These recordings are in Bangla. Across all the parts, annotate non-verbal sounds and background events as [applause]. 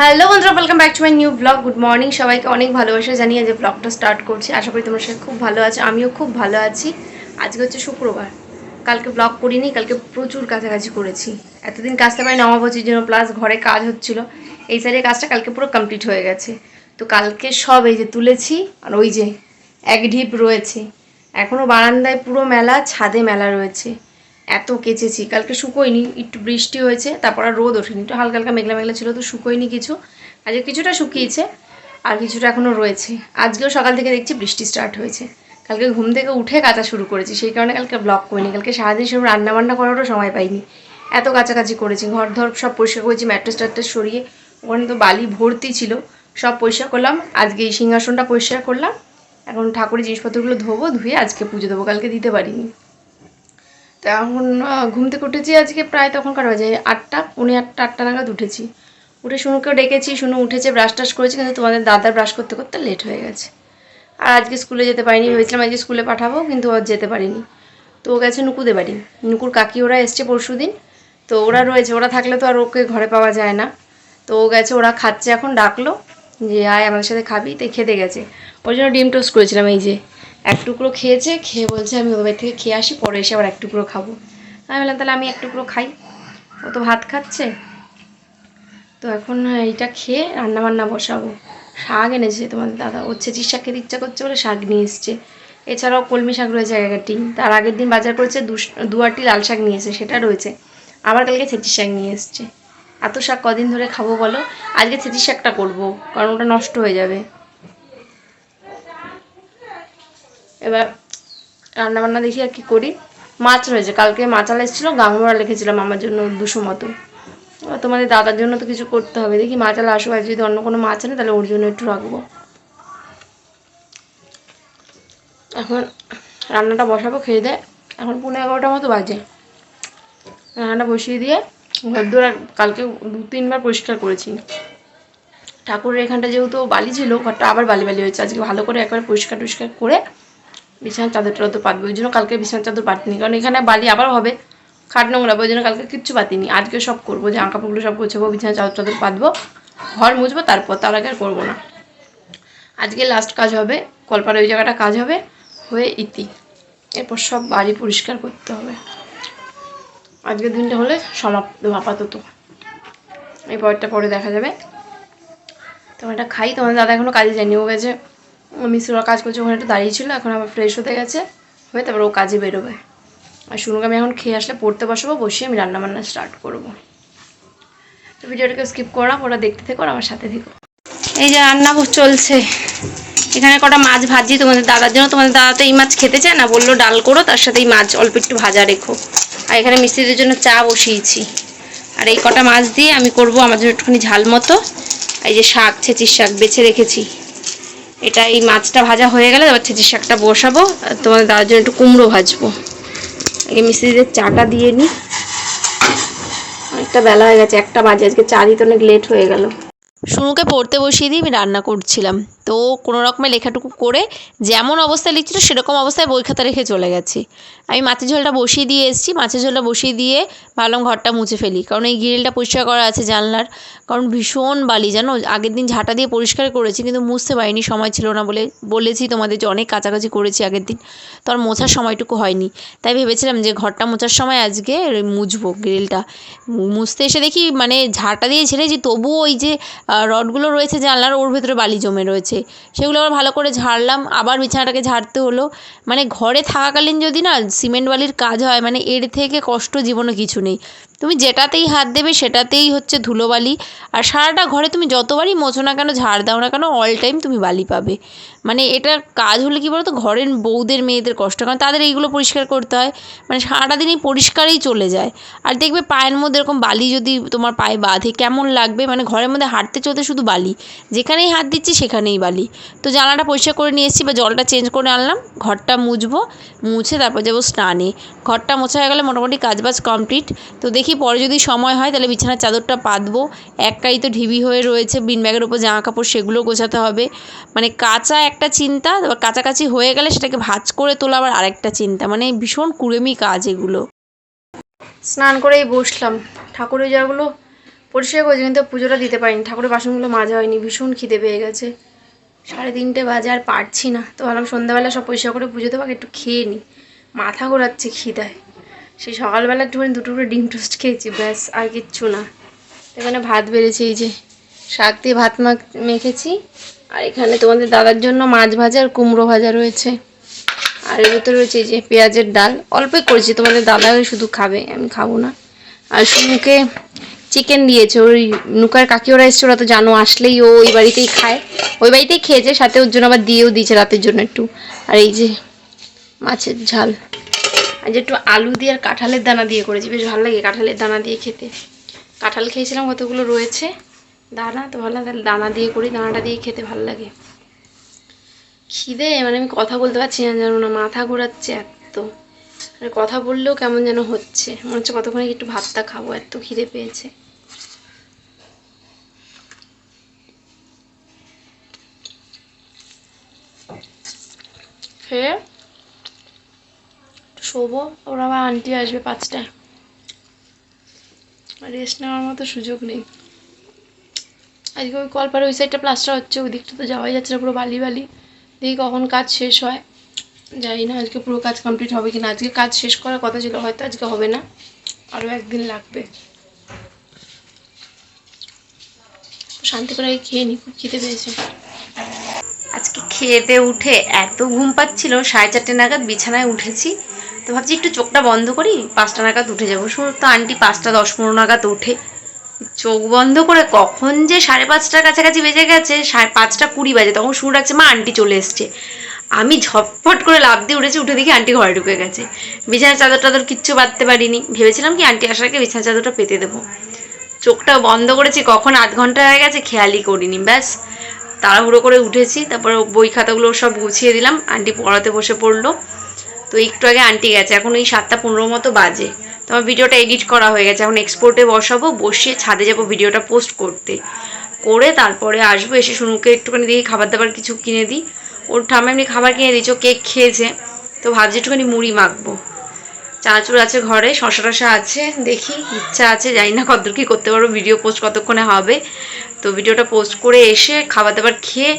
হ্যালো বন্ধুরা welcome back to my new blog good morning সবাইকে অনেক ভালোবাসা জানিয়ে যে ব্লগটা স্টার্ট করছি। আশা করি তোমার সাথে খুব ভালো আছে, আমিও খুব ভালো আছি। আজকে হচ্ছে শুক্রবার। কালকে ব্লগ করিনি, কালকে প্রচুর কাছাকাছি করেছি। এতদিন কাজটা পাই নমাবচির জন্য প্লাস ঘরে কাজ হচ্ছিল। এই সাইডের কাজটা কালকে পুরো কমপ্লিট হয়ে গেছে। তো কালকে সব এই যে তুলেছি, আর ওই যে এক ঢিপ রয়েছে। এখনও বারান্দায় পুরো মেলা, ছাদে মেলা রয়েছে। এত কেচেছি। কালকে শুকোয়নি, একটু বৃষ্টি হয়েছে, তারপর আর রোদ ওঠেনি। একটু হালকা হালকা মেঘলা মেঘলা ছিল, তো শুকোয়নি কিছু। আজকে কিছুটা শুকিয়েছে, আর কিছুটা এখনও রয়েছে। আজকেও সকাল থেকে দেখছি বৃষ্টি স্টার্ট হয়েছে। কালকে ঘুম থেকে উঠে কাচা শুরু করেছি, সেই কারণে কালকে ব্লক করিনি। কালকে সারাদিন সেরকম রান্নাবান্না করারও সময় পাইনি। এত কাছাকাছি করেছি, ঘর ধর সব পরিষ্কার করেছি, ম্যাট্রেস ট্যাট্রেস সরিয়ে, ওখানে তো বালি ভর্তি ছিল, সব পরিষ্কার করলাম। আজকে এই সিংহাসনটা পরিষ্কার করলাম। এখন ঠাকুরের জিনিসপত্রগুলো ধোবো, ধুয়ে আজকে পুজো দেবো, কালকে দিতে পারিনি। তো এখন ঘুম থেকে উঠেছি আজকে প্রায় তখন কার বাজে আটটা, পৌনে আটটা আটটা নাগাদ উঠেছি। উঠে শুনুকেও ডেকেছি শুনু উঠেছে ব্রাশ টাশ করেছি, কিন্তু তোমাদের দাদার ব্রাশ করতে করতে লেট হয়ে গেছে। আর আজকে স্কুলে যেতে পারিনি, ভেবেছিলাম আজকে স্কুলে পাঠাবো, কিন্তু আর যেতে পারিনি। তো ও গেছে নুকুদের বাড়ি। নুকুর কাকি ওরা এসছে পরশু দিন, তো ওরা রয়েছে, ওরা থাকলে তো আর ওকে ঘরে পাওয়া যায় না। তো ও গেছে, ওরা খাচ্ছে এখন, ডাকলো যে, আয় আমাদের সাথে খাবি তাই খেতে গেছে। ওই জন্য ডিম টোস্ট করেছিলাম, এই যে। এক টুকরো খেয়েছে, খেয়ে বলছে, আমি ওদের থেকে খেয়ে আসি, পরে এসে আবার এক টুকরো খাব। আমি বললাম, তাহলে আমি এক টুকরো খাই। ও তো ভাত খাচ্ছে। তো এখন এইটা খেয়ে রান্না বান্না বসাবো। শাক এনেছে তোমাদের দাদা। ওর ছেচির শাক খেতে ইচ্ছা করছে বলে শাক নিয়ে এসছে। এছাড়াও কলমি শাক রয়েছে এক একটি তার আগের দিন বাজার করেছে দু আটটি লাল শাক নিয়েছে সেটা রয়েছে। আবার কালকে ছেচির শাক নিয়ে এসছে। এত শাক কদিন ধরে খাব বলো? আজকে ছেচির শাকটা করব, কারণ ওটা নষ্ট হয়ে যাবে। এবার রান্না বান্না দেখি আর কি করি। মাছ রয়েছে, কালকে মাছালা এসেছিল গাঙ্গোড়া লিখেছিলাম আমার জন্য দুশো মতো। তোমাদের দাদার জন্য তো কিছু করতে হবে। দেখি মাছালা আসো আর যদি অন্য কোনো মাছ আনে তাহলে ওর জন্য একটু রাখব। এখন রান্নাটা বসাবো, খেয়ে দেয়। এখন পনেরো এগারোটার মতো বাজে। রান্নাটা বসিয়ে দিয়ে ঘরদোর কালকে দু, তিনবার পরিষ্কার করেছি। ঠাকুরের এখানটা যেহেতু বালি ছিল, ঘরটা আবার বালি বালি হয়েছে। আজকে ভালো করে একবার পরিষ্কার টরিষ্কার করে বিছানার চাদরটা তো পাতবে ওই জন্য কালকে বিছানার চাদর পাতিনি। কারণ এখানে বালি আবার হবে, খাট নোংরা, ওই জন্য কালকে কিচ্ছু পাতিনি। আজকে সব করব জামা কাপড়গুলো সব গোছাবো বিছানার চাদর চাদর পাতবো, ঘর মুছবো, তারপর তার আগে আর করব না। আজকে লাস্ট কাজ হবে কলপাড়ে ওই জায়গাটা কাজ হবে, হয়ে ইতি। এরপর সব বাড়ি পরিষ্কার করতে হবে। আজকের দিনটা হলে সমাপ্ত আপাতত। এই পরেরটা পরে দেখা যাবে। তো এটা খাই, তোমার দাদা এখনও কাজে যায়নি, ও গেছে মিশ্ররা কাজ করছে, ওখানে একটু দাঁড়িয়ে ছিল, এখন আবার ফ্রেশ হতে গেছে। হয়ে তারপর ও কাজে বেরোবে। আর শুনুকে আমি এখন খেয়ে আসলে পড়তে বসবো, বসিয়ে আমি রান্না বান্না স্টার্ট করব। তো ভিডিওটাকে স্কিপ করা ওরা দেখতে থেকো আমার সাথে থেকো। এই যে রান্না চলছে। এখানে কটা মাছ ভাজি, তোমাদের দাদার জন্য। তোমাদের দাদা তো এই মাছ খেতে চায় না, বলল ডাল করো, তার সাথে এই মাছ অল্প একটু ভাজা রেখো। আর এখানে মিস্ত্রিদের জন্য চা বসিয়েছি। আর এই কটা মাছ দিয়ে আমি করব আমার জন্য একটুখানি ঝাল মতো। এই যে শাক, ছেচির শাক বেছে রেখেছি। এটা এই মাছটা ভাজা হয়ে গেলে তারপর ছেচির শাকটা বসাবো। তোমাদের দাদার জন্য একটু কুমড়ো ভাজবো। আগে মিস্ত্রিদের চাটা দিয়ে নিই। অনেকটা বেলা হয়ে গেছে, একটা বাজে, আজকে চা দিতে অনেক লেট হয়ে গেল। শুনুকে পড়তে বসিয়ে দিয়ে আমি রান্না করছিলাম। তো কোনো রকমের লেখাটুকু করে যেমন অবস্থায় লিখছিল, সেরকম অবস্থায় বই খাতা রেখে চলে গেছে। আমি মাছের ঝোলটা বসিয়ে দিয়ে এসেছি মাছের ঝোলটা বসিয়ে দিয়ে ভাবলাম ঘরটা মুছে ফেলি। কারণ এই গ্রিলটা পরিষ্কার করা আছে জানলার। কারণ ভীষণ বালি, জানো? আগের দিন ঝাঁটা দিয়ে পরিষ্কার করেছি, কিন্তু মুছতে পারিনি, সময় ছিল না বলে বলেছি তোমাদের যে অনেক কাছাকাছি করেছি আগের দিন, তো আর মোছার সময়টুকু হয়নি। তাই ভেবেছিলাম যে ঘরটা মোছার সময় আজকে মুছবো গ্রিলটা। মুছতে এসে দেখি মানে ঝাঁটা দিয়ে ছেড়েছি, তবুও ওই যে রডগুলো রয়েছে জানলার, ওর ভেতরে বালি জমে রয়েছে। সেগুলো আবার ভালো করে ঝাড়লাম। আবার বিছানাটাকে ঝাড়তে হলো। মানে ঘরে থাকাকালীন যদি না, সিমেন্ট বালির কাজ হয় মানে এর থেকে কষ্ট জীবনে কিছু নেই। তুমি যেটাতেই হাত দেবে সেটাতেই হচ্ছে ধুলোবালি। আর সারাটা ঘরে তুমি যতবারই মোছো না কেন, ঝাড় দাও না কেন অল টাইম তুমি বালি পাবে। মানে এটার কাজ হলে কী বলতো, ঘরের বউদের, মেয়েদের কষ্ট। কারণ তাদের এইগুলো পরিষ্কার করতে হয়। মানে সারাটা দিনই পরিষ্কারই চলে যায়। আর দেখবে পায়ের মধ্যে এরকম বালি যদি তোমার পায়ে বাঁধে, কেমন লাগবে? মানে ঘরের মধ্যে হাঁটতে চলতে শুধু বালি। যেখানেই হাত দিচ্ছি সেখানেই বালি। তো জানলাটা পরিষ্কার করে নিয়ে এসেছি, বা জলটা চেঞ্জ করে আনলাম। ঘরটা মুছবো, মুছে তারপর যাব স্নানে। ঘরটা মোছা হয়ে গেলে মোটামুটি কাজবাজ কমপ্লিট তো দেখি পরে যদি সময় হয় তাহলে বিছানার চাদরটা পাতবো। একটাই তো ঢিবি হয়ে রয়েছে, বিন ব্যাগের ওপর জামা কাপড় সেগুলো গোছাতে হবে। মানে কাঁচা একটা চিন্তা এবার কাছাকাছি হয়ে গেলে সেটাকে ভাজ করে তোলা আবার আরেকটা চিন্তা। মানে ভীষণ কুড়েমি কাজ এগুলো। স্নান করেই বসলাম। ঠাকুরের জায়গাগুলো পরিষ্কার করেছি, কিন্তু পুজোটা দিতে পারিনি। ঠাকুরের বাসনগুলো মাজা হয়নি, ভীষণ খিদে পেয়ে গেছে। সাড়ে তিনটে বাজে আর পারছি না। তো ভাবলাম সন্ধ্যাবেলা সব পরিষ্কার করে পুজো দেবো একটু খেয়ে নিই মাথা ঘোরাচ্ছে খিদায়। সেই সকালবেলা একটুখানি দুটো করে ডিম টোস্ট খেয়েছি, ব্যাস, আর কিচ্ছু না। এখানে ভাত বেড়েছে, এই যে শাক দিয়ে ভাত মাখ, মেখেছি। আর এখানে তোমাদের দাদার জন্য মাছ ভাজা আর কুমড়ো ভাজা রয়েছে। আর এর ভিতরে রয়েছে এই যে পেঁয়াজের ডাল। অল্পই করেছি, তোমাদের দাদা শুধু খাবে, আমি খাব না। আর শুনুকে চিকেন দিয়েছে, ওই নুকার কাকি ওরা এসছে, ওরা তো জানো, আসলেই ও ওই বাড়িতেই খায়। ওই বাড়িতেই খেয়েছে, সাথে ওর জন্য আবার দিয়েও দিয়েছে রাতের জন্য একটু। আর এই যে মাছের ঝাল। আর যে একটু আলু দিয়ে আর কাঁঠালের দানা দিয়ে করেছি। বেশ ভালো লাগে কাঁঠালের দানা দিয়ে খেতে। কাঁঠাল খেয়েছিলাম, কতগুলো রয়েছে? দানা তো ভালো লাগে, দানা দিয়ে করি, দানাটা দিয়ে খেতে ভালো লাগে। খিদে? মানে আমি কথা বলতে পারছি না জানো না, মাথা ঘোরাচ্ছে এত। মানে কথা বললেও কেমন যেন হচ্ছে। মনে হচ্ছে কতক্ষণে একটু ভাতটা খাব, এত খিদে পেয়েছে। খেয়ে শোবো, ওরা আবার আন্টি আসবে পাঁচটায়। রেস্ট নেওয়ার মতো সুযোগ নেই। আজকে ওই কলপারে ওই সাইডটা প্লাস্টার হচ্ছে, ওই দিকটা তো যাওয়াই যাচ্ছে না, পুরো বালি বালি। দেখি কখন কাজ শেষ হয়। জানি না আজকে পুরো কাজ কমপ্লিট হবে কিনা। আজকে কাজ শেষ করার কথা ছিল, হয়তো আজকে হবে না। আরও একদিন লাগবে। শান্তি করে খেয়ে নি, খুব খিদে পেয়েছে। আজকে খেতে উঠে এত ঘুম পাচ্ছিল, সাড়ে চারটে নাগাদ বিছানায় উঠেছি। তো ভাবছি একটু চোখটা বন্ধ করি, পাঁচটা নাগাদ উঠে যাব। শুধু তো, আন্টি পাঁচটা দশ পনেরো নাগাদ ওঠে। চোখ বন্ধ করে কখন যে সাড়ে পাঁচটার কাছাকাছি বেজে গেছে, সাড়ে পাঁচটা কুড়ি বাজে, তখন শুরু রাখছে মা, আন্টি চলে এসছে। আমি ঝটফট করে লাভ দিয়ে উঠেছি, উঠে দেখি আন্টি ঘরে ঢুকে গেছে। বিছানার চাদর টাদর কিচ্ছু বাঁধতে পারিনি। ভেবেছিলাম কি আন্টি আসার আগে বিছানার চাদরটা পেতে দেবো। চোখটা বন্ধ করেছি, কখন আধ ঘণ্টা হয়ে গেছে, খেয়ালই করিনি, ব্যাস। তাড়াহুড়ো করে উঠেছি, তারপর বই খাতাগুলো সব গুছিয়ে দিলাম। আন্টি পড়াতে বসে পড়ল। তো একটু আগে আন্টি গেছে, এখন ওই সাতটা পনেরো মতো বাজে। তো আমার ভিডিওটা এডিট করা হয়ে গেছে, এখন এক্সপোর্টে বসাবো, বসিয়ে ছাদে যাব ভিডিওটা পোস্ট করতে। করে তারপরে আসব, এসে শুনুকে একটুখানি দেখি খাবার দাবার কিছু কিনে দিই। ওর ঠাম্মা এমনি খাবার কিনে দিয়েছে, ও কেক খেয়েছে, তো ভাবছি একটুখানি মুড়ি মাখবো। চানাচুর আছে ঘরে, শশা টশা আছে, দেখি, ইচ্ছা আছে, জানি না কতদূর কী করতে পারব ভিডিও পোস্ট কতক্ষণে হবে। তো ভিডিওটা পোস্ট করে এসে খাবার দাবার খেয়ে,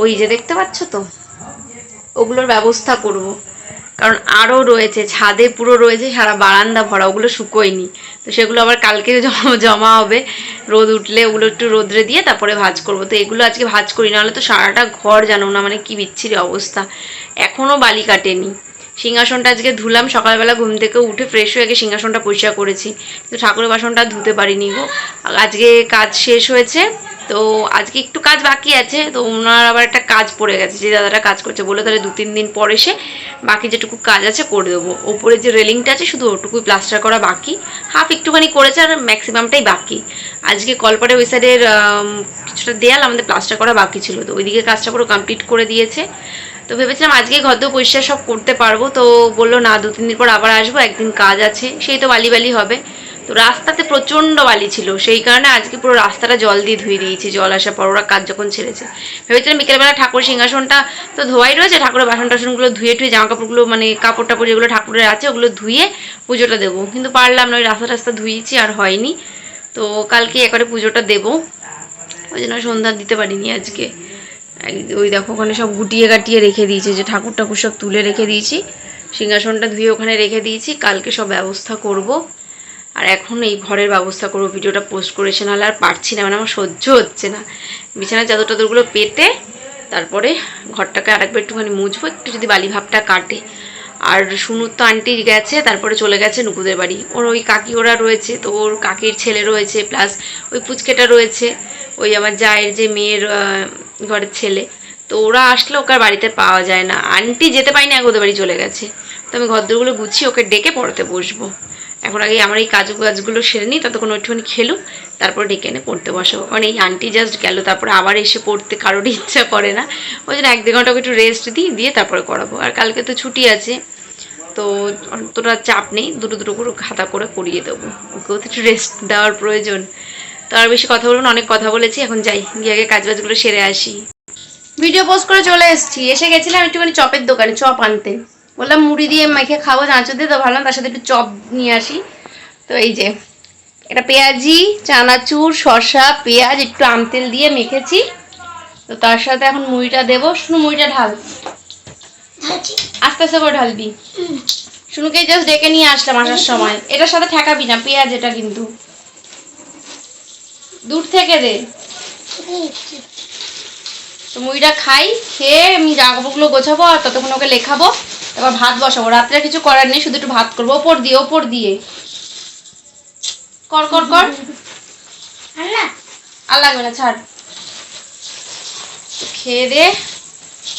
ওই যে দেখতে পাচ্ছ তো, ওগুলোর ব্যবস্থা করব। কারণ আরও রয়েছে, ছাদে পুরো রয়েছে, সারা বারান্দা ভরা, ওগুলো শুকোয়নি তো সেগুলো আবার কালকে [laughs] জমা হবে। রোদ উঠলে ওগুলো একটু রোদ্রে দিয়ে তারপরে ভাজ করব। তো এগুলো আজকে ভাজ করি, নাহলে তো সারাটা ঘর জানো না মানে কি বিচ্ছিরি অবস্থা। এখনও বালি কাটেনি। সিংহাসনটা আজকে ধুলাম, সকালবেলা ঘুম থেকে উঠে ফ্রেশ হয়ে গিয়ে সিংহাসনটা পরিষ্কার করেছি। তো ঠাকুরের বাসনটা ধুতে পারিনি গো। আজকে কাজ শেষ হয়েছে। তো আজকে একটু কাজ বাকি আছে, তো ওনার আবার একটা কাজ পড়ে গেছে, যে দাদাটা কাজ করছে বলে তাহলে দু তিন দিন পর এসে বাকি যেটুকু কাজ আছে করে দেবো। ওপরে যে রেলিংটা আছে, শুধু ওটুকুই প্লাস্টার করা বাকি। হাফ একটুখানি করেছে আর ম্যাক্সিমামটাই বাকি। আজকে কলপাড়ে ওই সাইডের কিছুটা দেয়াল আমাদের প্লাস্টার করা বাকি ছিল, তো ওইদিকে কাজটা পুরো কমপ্লিট করে দিয়েছে। তো ভেবেছিলাম আজকে ঘর দো পরিষ্কার সব করতে পারব, তো বলল না, দু তিন দিন পর আবার আসব, একদিন কাজ আছে, সেই তো বালি বালি হবে। তো রাস্তাতে প্রচণ্ড বালি ছিল। সেই কারণে আজকে পুরো রাস্তাটা জল দিয়ে ধুয়ে দিয়েছি। জল আসার পর ওরা কাজ যখন ছেড়েছে। ভেবেছিলাম বিকেলবেলা ঠাকুর সিংহাসনটা তো ধোয়াই রয়েছে। ঠাকুরের বাসন টাসনগুলো ধুয়ে টুয়ে জামা কাপড়গুলো মানে কাপড় টাপড় যেগুলো ঠাকুরের আছে, ওগুলো ধুয়ে পুজোটা দেবো। কিন্তু পারলাম না, ওই রাস্তা টাস্তা ধুয়েছি আর হয়নি। তো কালকে একবারে পুজোটা দেবো। ওই জন্য সন্ধ্যা দিতে পারিনি আজকে। ওই দেখো, ওখানে সব গুটিয়ে গাটিয়ে রেখে দিয়েছে, যে ঠাকুর ঠাকুর সব তুলে রেখে দিয়েছি। সিংহাসনটা ধুয়ে ওখানে রেখে দিয়েছি। কালকে সব ব্যবস্থা করব। আর এখন এই ঘরের ব্যবস্থা করব, ভিডিওটা পোস্ট করেছে, নাহলে আর পারছি না মানে আমার সহ্য হচ্ছে না। বিছানার চাদর টাদরগুলো পেতে তারপরে ঘরটাকে আরেকবার একটুখানি মুছবো, একটু যদি বালি ভাবটা কাটে। আর শুনুর তো আন্টি গেছে, তারপরে চলে গেছে নুকুদের বাড়ি। ওর ওই কাকি ওরা রয়েছে, তো ওর কাকির ছেলে রয়েছে প্লাস ওই পুচকেটা রয়েছে, ওই আমার জায়ের যে মেয়ের ঘরের ছেলে। তো ওরা আসলে ওকে বাড়িতে পাওয়া যায় না। আন্টি যেতে পারি না বাড়ি চলে গেছে। তো আমি ঘরদোরগুলো গুছিয়ে ওকে ডেকে পড়তে বসবো। এখন আগে আমার এই কাজ কাজগুলো সেরে নিই ততক্ষণ একটুখানি খেলুক, তারপর ডেকে এনে পড়তে বসাবো। কারণ এই আন্টি জাস্ট গেল, তারপরে আবার এসে পড়তে কারোরই ইচ্ছা করে না। ওই জন্য এক দেড় ঘণ্টা একটু রেস্ট দিই, দিয়ে তারপরে করাবো। আর কালকে তো ছুটি আছে, তো অতটা চাপ নেই, দুটো দুটো করে খাতা করে করিয়ে দেবো। ওকেও তো একটু রেস্ট দেওয়ার প্রয়োজন। তো আর বেশি কথা বলব না, অনেক কথা বলেছি, এখন যাই, গিয়ে আগে কাজ বাজগুলো সেরে আসি। ভিডিও পোস্ট করে চলে এসেছি, এসে গেছিলাম একটুখানি চপের দোকানে, চপ আনতে। বললাম, মুড়ি দিয়ে মেখে খাব চাঁচো দিয়ে তো ভাবলাম তার সাথে একটু চপ নিয়ে আসি। তো এই যে, এটা পেঁয়াজি, চানাচুর, শসা, পেঁয়াজ, একটু আমতেল দিয়ে মেখেছি। তো তার সাথে এখন মুড়িটা দেবো। শুধু মুড়িটা ঢাল। আস্তে আস্তে করে ঢালবি। শুনুকে জাস্ট ডেকে নিয়ে আসলাম আসার সময়। এটার সাথে ঠেকাবি না, পেঁয়াজ এটা কিন্তু। দূর থেকে দে। তো মুড়িটা খাই, খেয়ে আমি জামা কাপড়গুলো গোছাবো আর ততক্ষণ ওকে লেখাবো। তারপর ভাত বসাবো। রাত্রে কিছু করার নেই, শুধু একটু ভাত করব। ওপর দিয়ে ওপর দিয়ে। কর কর কর। আর লাগবে না, ছাড়। খেয়ে দে।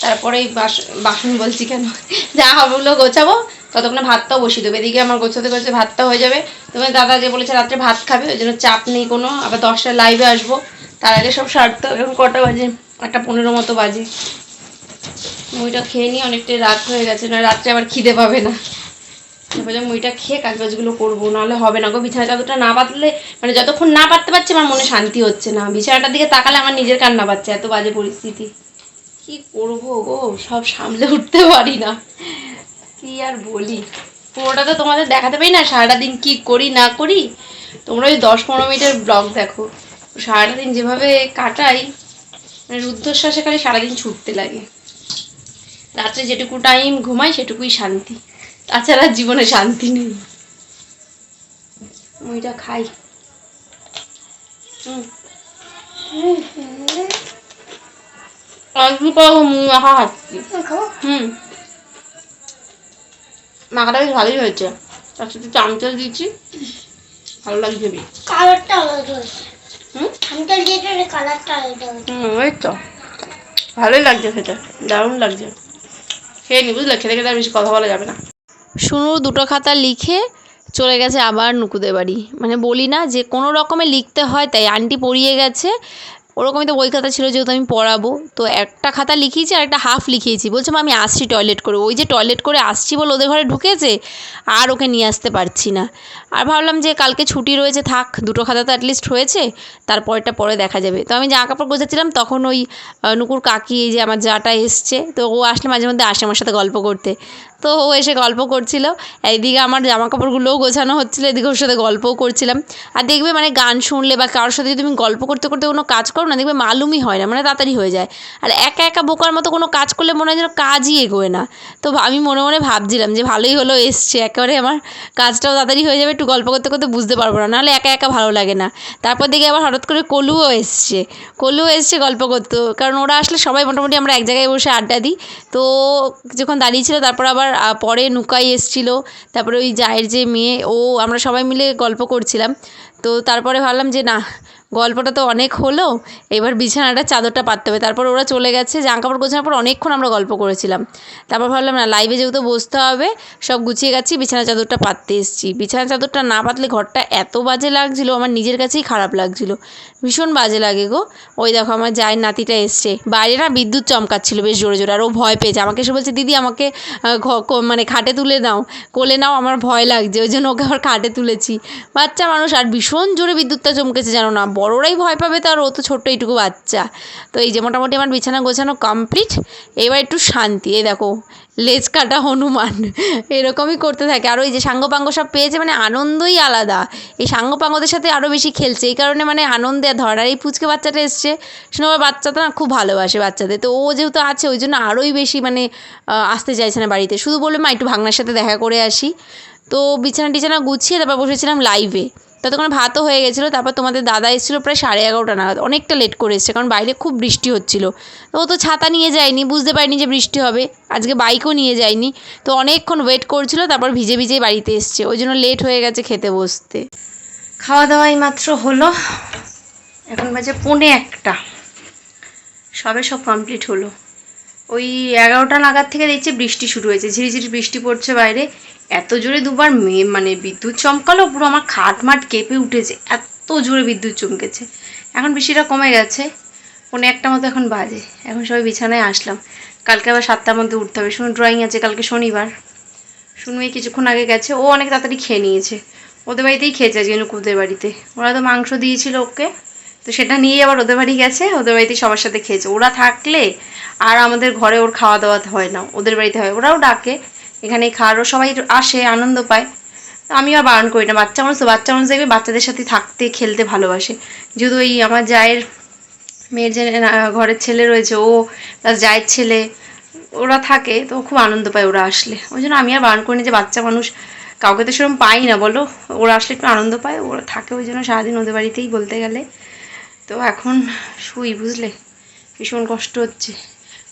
তারপরে এই বাস- বাসন বলছি কেন? যা হবেগুলো গোছাবো। ততক্ষণে ভাতটাও বসিয়ে দেবো। এদিকে আমার গোছাতে গোছাতে ভাতটা হয়ে যাবে। তোমার দাদা যে বলেছে রাত্রে ভাত খাবে, ওই জন্য চাপ নেই কোনো। আবার দশটায় লাইভে আসব। তার আগে সব সারতে হবে। এখন কটা বাজে? একটা পনেরো মতো বাজে। মুড়িটা খেয়ে নিয়ে অনেকটাই রাত হয়ে গেছে, না রাত্রে আবার খিদে পাবে না। তারপরে মুড়িটা খেয়ে কাজ বাজগুলো করব, নাহলে হবে না গো। বিছানা চাদরটা না পাতলে মানে যতক্ষণ না পাততে পারছি আমার মনে শান্তি হচ্ছে না। বিছানাটার দিকে তাকালে আমার নিজের কান্না পাচ্ছে, এত বাজে পরিস্থিতি। কি করব গো? সব সামলে উঠতে পারি না। কি আর বলি? পুরোটা তো তোমাদের দেখাতে পারি না, সারাটা দিন কি করি, না করি। তোমরা ওই দশ পনেরো মিনিটের ব্লগ দেখো। সারাটা দিন যেভাবে কাটাই মানে রুদ্ধশ্বাসে খালি সারাদিন ছুটতে লাগে। রাত্রে যেটুকু টাইম ঘুমাই সেটুকুই শান্তি। তাছাড়া জীবনে শান্তি নেই। মুইটা খাই। হুম। মাখাটা বেশ ভালোই হয়েছে। তার সাথে চামচল ভালো লাগছে বেশ। কালারটা আলাদা হয়েছে। হুম? আমি তো কালারটা আলাদা হয়েছে। হুম ওই তো। ভালোই লাগছে খেতে। দারুণ লাগছে। খেয়ে নি, বুঝলে? খেতে খেতে আর বেশি কথা বলা যাবে না। শুনু দুটো খাতা লিখে চলে গেছে আবার নুকুদের বাড়ি। মানে বলি না যে কোনো রকমে লিখতে হয়, তাই আন্টি পড়িয়ে গেছে। ওরকমই তো বই খাতা ছিল যেহেতু আমি পড়াবো। তো একটা খাতা লিখিয়েছি আর একটা হাফ লিখিয়েছি। বলছে আমি আসছি টয়লেট করে। ওই যে টয়লেট করে আসছি বলে ওদের ঘরে ঢুকেছে, আর ওকে নিয়ে আসতে পারছি না। আর ভাবলাম যে কালকে ছুটি রয়েছে, থাক, দুটো খাতা তো অ্যাটলিস্ট হয়েছে, তারপরটা পরে দেখা যাবে। তো আমি জামা কাপড় গোছাচ্ছিলাম, তখন ওই নুকুর কাকি যে আমার যাটা এসছে, তো ও আসলে মাঝে মধ্যে আসে আমার সাথে গল্প করতে। তো ও এসে গল্প করছিল। এইদিকে আমার জামা কাপড়গুলোও গোছানো হচ্ছিল, এদিকে ওর সাথে গল্পও করছিলাম। আর দেখবে মানে গান শুনলে বা কারোর সাথে যদি তুমি গল্প করতে করতে কোনো কাজ করো না, দেখবে মালুমই হয় না মানে তাড়াতাড়ি হয়ে যায়। আর একা একা বোকার মতো কোনো কাজ করলে মনে হয় যেন কাজই এগোয় না। তো আমি মনে মনে ভাবছিলাম যে ভালোই হলো এসছে, একেবারে আমার কাজটাও তাড়াতাড়ি হয়ে যাবে, একটু গল্প করতে করতে বুঝতে পারব না, নাহলে একা একা ভালো লাগে না। তারপর দেখি আবার হঠাৎ করে কলুও এসছে। কলুও এসছে গল্প করতে, কারণ ওরা আসলে সবাই মোটামুটি আমরা এক জায়গায় বসে আড্ডা দিই। তো যখন দাঁড়িয়েছিল তারপর আবার পরে নুকাই এসছিল। তারপরে ওই জায়ের যে মেয়ে, ও আমরা সবাই মিলে গল্প করছিলাম। তো তারপরে ভাবলাম যে না গল্পটা তো অনেক হলো, এবার বিছানাটা চাদরটা পাততে হবে। তারপর ওরা চলে গেছে জামা কাপড় গোছানোর পর অনেকক্ষণ আমরা গল্প করেছিলাম। তারপর ভাবলাম, না, লাইভে যেহেতু বসতে হবে, সব গুছিয়ে গেছি, বিছানা চাদরটা পাততে এসেছি। বিছানা চাদরটা না পাতলে ঘরটা এত বাজে লাগছিল, আমার নিজের কাছেই খারাপ লাগছিল। ভীষণ বাজে লাগে গো। ওই দেখো, আমার জায়ের নাতিটা এসছে। বাইরে না বিদ্যুৎ চমকাচ্ছিল বেশ জোরে জোরে, আর ও ভয় পেয়েছে। আমাকে এসে বলছে, দিদি, আমাকে মানে খাটে তুলে নাও। কোলে নাও, আমার ভয় লাগছে, ওই জন্য ওকে আবার খাটে তুলেছি। বাচ্চা মানুষ, আর ভীষণ জোরে বিদ্যুৎটা চমকেছে, জানো না? বড়রাই ভয় পাবে তার, ও তো ছোট্ট এইটুকু বাচ্চা। তো এই যে মোটামুটি আমার বিছানা গোছানো কমপ্লিট এবার একটু শান্তি। এই দেখো, লেজ কাটা হনুমান, এরকমই করতে থাকে। আর ওই যে সাঙ্গপাঙ্গ সব পেয়েছে মানে আনন্দই আলাদা। এই সাঙ্গপাঙ্গদের সাথে আরও বেশি খেলছে, এই কারণে মানে আনন্দে ধর আর এই পুচকে বাচ্চাটা এসছে, শুনে আমার বাচ্চাটা না খুব ভালোবাসে বাচ্চাদের। তো ও যেহেতু আছে, ওই জন্য আরোই বেশি মানে আসতে চাইছে না বাড়িতে। শুধু বলল, মা, একটু ভাগনার সাথে দেখা করে আসি। তো বিছানা টিছানা গুছিয়ে তারপর বসেছিলাম লাইভে ততক্ষণ ভাতও হয়ে গেছিল, তারপর তোমাদের দাদা এসেছিল প্রায় সাড়ে এগারোটা নাগাদ। অনেকটা লেট করে এসছে, কারণ বাইরে খুব বৃষ্টি হচ্ছিল। তো ও তো ছাতা নিয়ে যায়নি, বুঝতে পারিনি যে বৃষ্টি হবে। আজকে বাইকও নিয়ে যায়নি। তো অনেকক্ষণ ওয়েট করছিল, তারপর ভিজে ভিজেই বাড়িতে এসছে। ওই জন্য লেট হয়ে গেছে খেতে বসতে। খাওয়া দাওয়াই মাত্র হলো। এখন বাজে পৌনে একটা। সবে সব কমপ্লিট হলো। ওই এগারোটা নাগাদ থেকে দেখছি বৃষ্টি শুরু হয়েছে। ঝিরিঝিরি বৃষ্টি পড়ছে বাইরে। এত জোরে দুবার মেয়ে মানে বিদ্যুৎ চমকালো, পুরো আমার খাট মাট কেঁপে উঠেছে। এত জোরে বিদ্যুৎ চমকেছে। এখন বৃষ্টিটা কমে গেছে। পৌনে একটা মতো এখন বাজে। এখন সবাই বিছানায় আসলাম। কালকে আবার সাতটার মধ্যে উঠতে হবে। শুনুন ড্রয়িং আছে কালকে শনিবার। শুনবে কিছুক্ষণ আগে গেছে। ও অনেক তাড়াতাড়ি খেয়ে নিয়েছে। ওদের বাড়িতেই খেয়েছে আজকে নুকুদের বাড়িতে। ওরা তো মাংস দিয়েছিল ওকে। তো সেটা নিয়েই আবার ওদের বাড়ি গেছে। ওদের বাড়িতে সবার সাথে খেয়েছে। ওরা থাকলে আর আমাদের ঘরে ওর খাওয়া দাওয়া হয় না। ওদের বাড়িতে হয়। ওরাও ডাকে। এখানে খাওয়ারও সবাই আসে, আনন্দ পায়। তো আমি আর বারণ করি না। বাচ্চা মানুষ তো বাচ্চা মানুষ দেখবে বাচ্চাদের সাথে থাকতে, খেলতে ভালোবাসে। যেহেতু ওই আমার জায়ের মেয়ের যে ঘরের ছেলে রয়েছে, ও প্লাস জায়ের ছেলে, ওরা থাকে, তো খুব আনন্দ পায় ওরা আসলে। ওই জন্য আমি আর বারণ করি না যে বাচ্চা মানুষ কাউকে তো সেরকম পাই না, বলো। ওরা আসলে একটু আনন্দ পায়, ওরা থাকে ওই জন্য সারাদিন ওদের বাড়িতেই বলতে গেলে। তো এখন শুই, বুঝলে? ভীষণ কষ্ট হচ্ছে।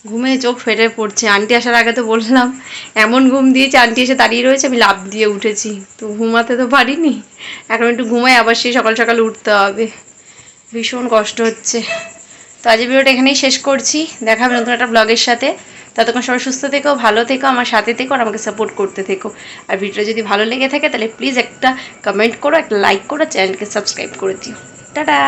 ঘুমে চোখ ফেটে পড়ছে। আন্টি আসার আগে তো বললাম, এমন ঘুম দিয়েছে, আন্টি এসে দাঁড়িয়ে রয়েছে, আমি লাভ দিয়ে উঠেছি। তো ঘুমাতে তো পারিনি। এখন একটু ঘুমাই, আবার সেই সকাল সকাল উঠতে হবে। ভীষণ কষ্ট হচ্ছে। তো আজকের ভিডিওটা এখানেই শেষ করছি। দেখা হবে নতুন একটা ব্লগের সাথে। ততক্ষণ সবাই সুস্থ থেকো, ভালো থেকো, আমার সাথে থেকো, আর আমাকে সাপোর্ট করতে থেকো। আর ভিডিওটা যদি ভালো লেগে থাকে, তাহলে প্লিজ একটা কমেন্ট করো, একটা লাইক করো চ্যানেলকে সাবস্ক্রাইব করে দিও। টাটা!